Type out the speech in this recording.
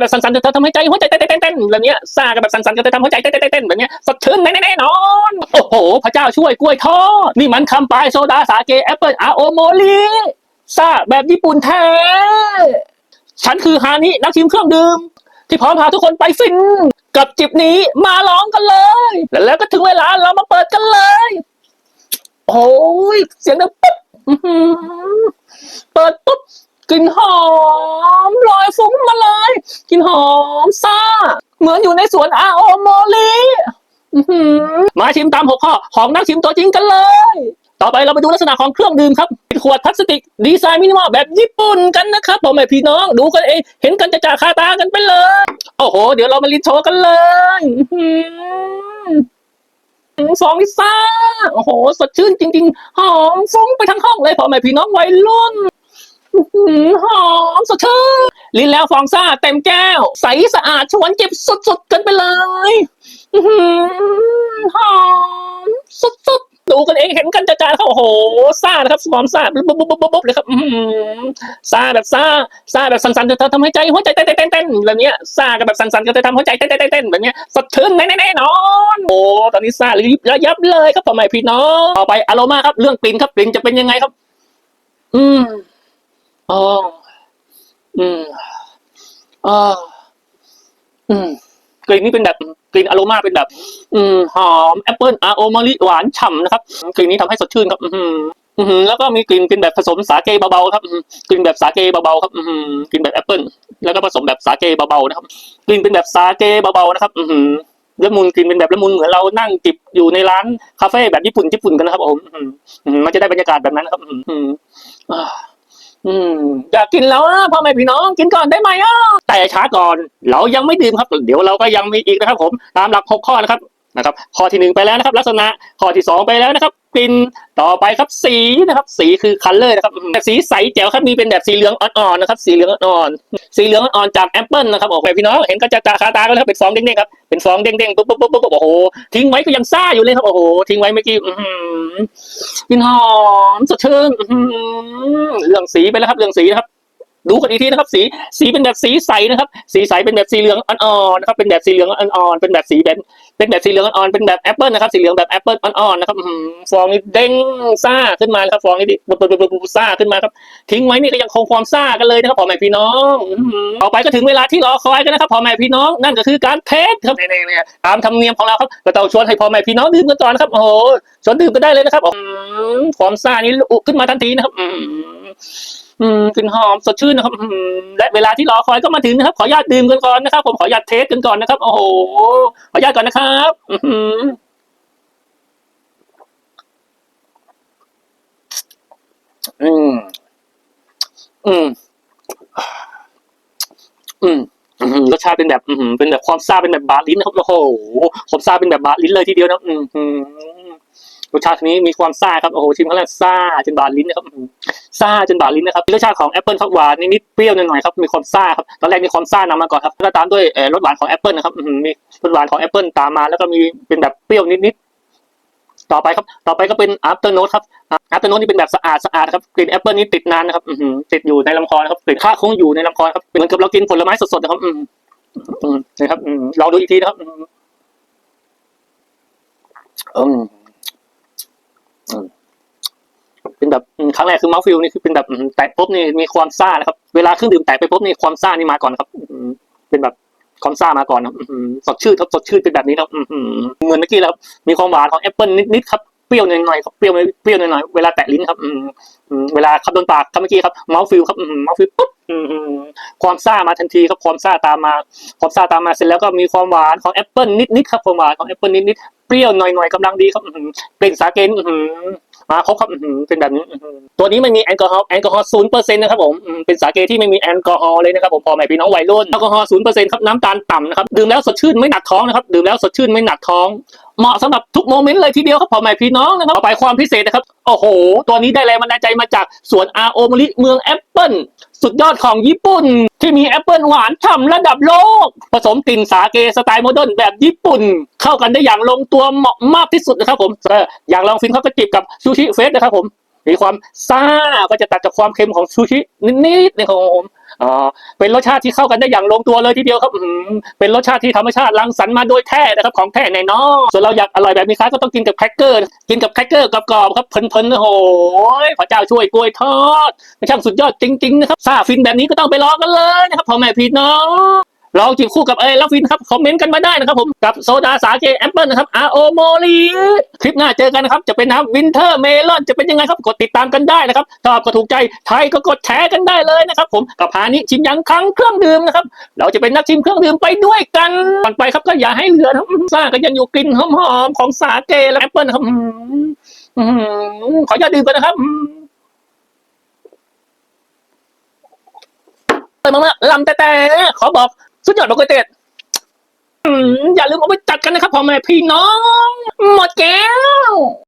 แบบสั่นๆจะทำให้ใจหัวใจเต้นๆๆๆแบบเนี้ยซากับแบบสั่นๆจะทำให้ใจเต้นๆๆๆแบบเนี้ยสดชื่นแน่ๆนอน โอ้โห พระเจ้าช่วยกล้วยทอดนี่มันคำปลายโซดาสาเกแอปเปิลอาโอโมลีซาแบบญี่ปุ่นแท้ฉันคือฮานินักชิมเครื่องดื่ม ที่พร้อมพาทุกคนไปฟิน กับจิบนี้มาลองกันเลย แล้วก็ถึงเวลาเรามาเปิดกันเลย โอ้ยเสียงดังปุ๊บเปิดปุ๊บ กลิ่นหอมลอยฟุ้งมาเลยกลิ่นหอมซ่า เหมือนอยู่ในสวนอาโอโมลีมาชิมตามหัวข้อของนักชิมตัวจริงกันเลย ต่อไปเราไปดูลักษณะของเครื่องดื่มครับขวดพลาสติกดีไซน์มินิมอลแบบญี่ปุ่นกันนะครับพ่อแม่พี่น้องดูกันเอง เห็นกันจะจ่าคาตากันไปเลย โอ้โห เดี๋ยวเรามาลิ้นโชว์กันเลยอื้อหือฟองลิซ่า โอ้โห สดชื่นจริง ๆ หอมฟุ้งไปทั้งห้องเลยพ่อแม่พี่น้องวัยรุ่น หอมสดชื่นลิ้นแล้วฟองซ่าเต็มแก้ว ใสสะอาดชวนจิบสุดๆ กันไปเลยหอมสุดๆ ดูกันเองเห็นกันจ่าๆครับโอ้โหซ่านะครับความซ่าปุ๊บปุ๊บปุ๊บบุ๊บเลยครับซ่าแบบซ่าซ่าแบบสั่นๆจะทำให้ใจหัวใจเต้นๆเต้นแบบนี้ซ่ากับแบบสั่นๆก็จะทำหัวใจเต้นๆเต้นแบบนี้สดชื่นแน่ๆนอนโอ้ตอนนี้ซ่าลิบระยับเลยครับพ่อแม่พี่น้องต่อไปอารมาครับเรื่องกลิ่นครับกลิ่นจะเป็นยังไงครับ อืม อ๋อ อืมอ๋ออืม กลิ่นนี้เป็นแบบกลิ่นอโรมาเป็นแบบ อืม หอมแอปเปิลอาโอมาริหวานฉ่ำนะครับ กลิ่นนี้ทำให้สดชื่นครับ อือหืออือหือแล้วก็มีกลิ่นเป็นแบบผสมสาเกเบาๆครับกลิ่นแบบสาเกเบาๆครับอือหือกลิ่นแบบแอปเปิลแล้วก็ผสมแบบสาเกเบาๆนะครับ กลิ่นเป็นแบบสาเกเบาๆนะครับ อือหือละมุนกลิ่นเป็นแบบละมุนเหมือนเรานั่งจิบอยู่ในร้านคาเฟ่แบบญี่ปุ่นญี่ปุ่นกันนะครับผมมันจะได้บรรยากาศแบบนั้นนะครับ อือหืออ่า อืมอยากกินแล้วนะพ่อแม่พี่น้องกินก่อนได้ไหมอะแต่ช้าก่อน เรายังไม่ดื่มครับ เดี๋ยวเราก็ยังมีอีกนะครับ ผมตามหลักหกข้อนะครับนะครับ ข้อที่หนึ่งไปแล้วนะครับ ลักษณะข้อที่สองไปแล้วนะครับ กลิ่นต่อไปครับสีนะครับ สีคือคัลเลอร์นะครับอืมสีใสแจ๋วครับมีเป็นแบบสีเหลืองอ่อนๆนะครับ สีเหลืองอ่อนๆสีเหลืองอ่อนๆจากแอปเปิลนะครับโอ้โหพี่น้องเห็นก็จะตาคาตากันแล้วเป็นฟองเด้งๆครับเป็นฟองเด้งๆปุ๊บปุ๊บปุ๊บปุ๊บโอ้โหทิ้งไว้ก็ยังซ่าอยู่เลยครับโอ้โหทิ้งไว้เมื่อกี้อื้อหือกลิ่นหอมสดชื่นเรื่องสีไปแล้วครับเรื่องสีนะครับดูกันอีกทีนะครับ สีสีเป็นแบบสีใสนะครับ สีใสเป็นแบบสีเหลืองอ่อนๆนะครับเป็นแบบสีเหลืองอ่อนๆเป็นแบบสีแบบ เป็นแบบสีเหลืองอ่อนๆเป็นแบบแอปเปิลนะครับสีเหลืองแบบแอปเปิลอ่อนๆนะครับฟองนี่เด้งซ่าขึ้นมาเลยครับฟองนี่ดิปุ๊บปุ๊บปุ๊บปุ๊บซ่าขึ้นมาครับทิ้งไว้นี่ก็ยังคงความซ่ากันเลยนะครับพ่อแม่พี่น้องอื้อหือต่อไปก็ถึงเวลาที่รอคอยกันนะครับพ่อแม่พี่น้องนั่นก็คือการเทสครับตามธรรมเนียมของเราครับก็ต้องชวนให้พ่อแม่พี่น้องดื่มกันก่อนนะครับโอ้โหชวนดื่มกันได้เลยนะครับหอความซ่านี่อุขึ้นมาทันทีนะครับ อื้อหืออืมกลิ่นหอมสดชื่นนะครับอืมและเวลาที่รอคอยก็มาถึงนะครับ ขออนุญาตดื่มกันก่อนนะครับ ผมขออนุญาตเทสกันก่อนนะครับ โอ้โห ขออนุญาตก่อนนะครับ อือหืออืม อืม อืมอืมรสชาติเป็นแบบ อืมเป็นแบบความซาเป็นแบบบาลิ้นนะครับ โอ้โหความซาเป็นแบบบาลิ้นเลยทีเดียวนะ อืมอืม รสชาตินี้มีความซ่าครับโอ้โหชิมครั้งแรกซ่าจนบาลิ้นนะครับซ่าจนบาดลิ้นนะครับรสชาติของแอปเปิลครับหวานนิดๆเปรี้ยวหน่อยๆครับมีความซ่าครับตอนแรกมีความซ่านำมาก่อนครับแล้วตามด้วยรสหวานของแอปเปิลนะครับมีรสหวานของแอปเปิลตามมา แล้วก็มีเป็นแบบเปรี้ยวนิดๆต่อไปครับ ต่อไปก็เป็นอัปเตอร์โนตครับอัปเตอร์โนตนี่เป็นแบบสะอาดสะอาดครับกลิ่นแอปเปิลนี่ติดนานนะครับติดอยู่ในลำคอครับกลิ่นข้าคงอยู่ในลำคอครับเหมือนกับเรากินผลไม้สดๆนะครับนะครับลองดูอีกทีนะครับอืมอืม เป็นแบบอืม ครั้งแรกคือเมาส์ฟิลนี่คือเป็นแบบแตะปุ๊บนี่มีความซ่านะครับ เวลาเครื่องดื่มแตะไปปุ๊บนี่ความซ่านี่มาก่อนครับเป็นแบบความซ่ามาก่อนครับสดชื่นครับสดชื่นเป็นแบบนี้ครับเหมือนเมื่อกี้แล้วมีความหวานของแอปเปิลนิดๆครับเปรี้ยวหน่อยๆครับเปรี้ยวเปรี้ยวหน่อยๆเวลาแตะลิ้นครับเวลาขับโดนปากครับเมื่อกี้ครับเมาส์ฟิลครับมเมาส์ฟิลปุ๊บ อืมอืมความซ่ามาทันทีครับความซ่าตามมา ความซ่าตามมาเสร็จแล้วก็มีความหวานของแอปเปิลนิดๆครับความหวานของแอปเปิลนิดๆเปรี้ยวหน่อยๆกำลังดีครับอืมกลิ่นสาเกนอื้อหือมาครบครับอื้อหือเป็นแบบนี้อื้อหือตัวนี้ไม่มีแอลกอฮอล์แอลกอฮอล์ศูนย์เปอร์เซ็นต์นะครับผมอืมเป็นสาเกที่ไม่มีแอลกอฮอล์เลยนะครับผมพอแม่พี่น้องวัยรุ่นแอลกอฮอล์ศูนย์เปอร์เซ็นต์ครับน้ำตาลต่ำนะครับดื่มแล้วสดชื่นไม่หนักท้องนะครับดื่มแล้วสดชื่นไม่หนักท้อง เหมาะสำหรับทุกโมเมนต์เลยทีเดียวครับพ่อแม่พี่น้องนะครับต่อไปความพิเศษนะครับ โอ้โห ตัวนี้ได้แรงบันดาลใจมาจากสวนอาโอมริเมืองแอปเปิล สุดยอดของญี่ปุ่น ที่มีแอปเปิลหวานฉ่ำระดับโลก ผสมกลิ่นสาเกสไตล์โมเดิร์นแบบญี่ปุ่น เข้ากันได้อย่างลงตัวเหมาะมากที่สุดนะครับผมอยากลองฟินเขาก็จิบกับซูชิเฟสนะครับผมมีความซ่าก็จะตัดจากความเค็มของซูชินิดๆนะครับผม อ๋อเป็นรสชาติที่เข้ากันได้อย่างลงตัวเลยทีเดียวครับอืมเป็นรสชาติที่ธรรมชาติรังสรรค์มาโดยแท้นะครับของแท้แน่นอนส่วนเราอยากอร่อยแบบนี้ครับก็ต้องกินกับแครกเกอร์ กินกับแครกเกอร์กรอบๆครับเพลินๆโอ้โหพระเจ้าช่วยกล้วยทอดช่างสุดยอดจริงๆนะครับซาฟินแบบนี้ก็ต้องไปลองกันเลยนะครับพ่อแม่พี่น้อง ลองจิบคู่กับเอลฟินครับคอมเมนต์กันมาได้นะครับผมกับโซดาสาเกแอปเปิลนะครับอาโอโมลีคลิปหน้าเจอกันนะครับ จะเป็นน้ำวินเทอร์เมลอนจะเป็นยังไงครับ กดติดตามกันได้นะครับชอบก็ถูกใจไทยก็กดแชร์กันได้เลยนะครับ ผมกับพานิชิมยังครั้งเครื่องดื่มนะครับ เราจะเป็นนักชิมเครื่องดื่มไปด้วยกันก่อนไปครับก็อย่าให้เหลือนะครับซ่าก็ยังอยู่กลิ่นหอมๆของสาเกและแอปเปิลนะครับอืมอืมขออย่าตดื่มกันนะครับอืมเปิดมาลำแต่แต่ขอบอก สุดยอดมากเลยเต็ดอืมอย่าลืมเอาไปจัดกันนะครับพ่อแม่พี่น้อง หมดแก้ว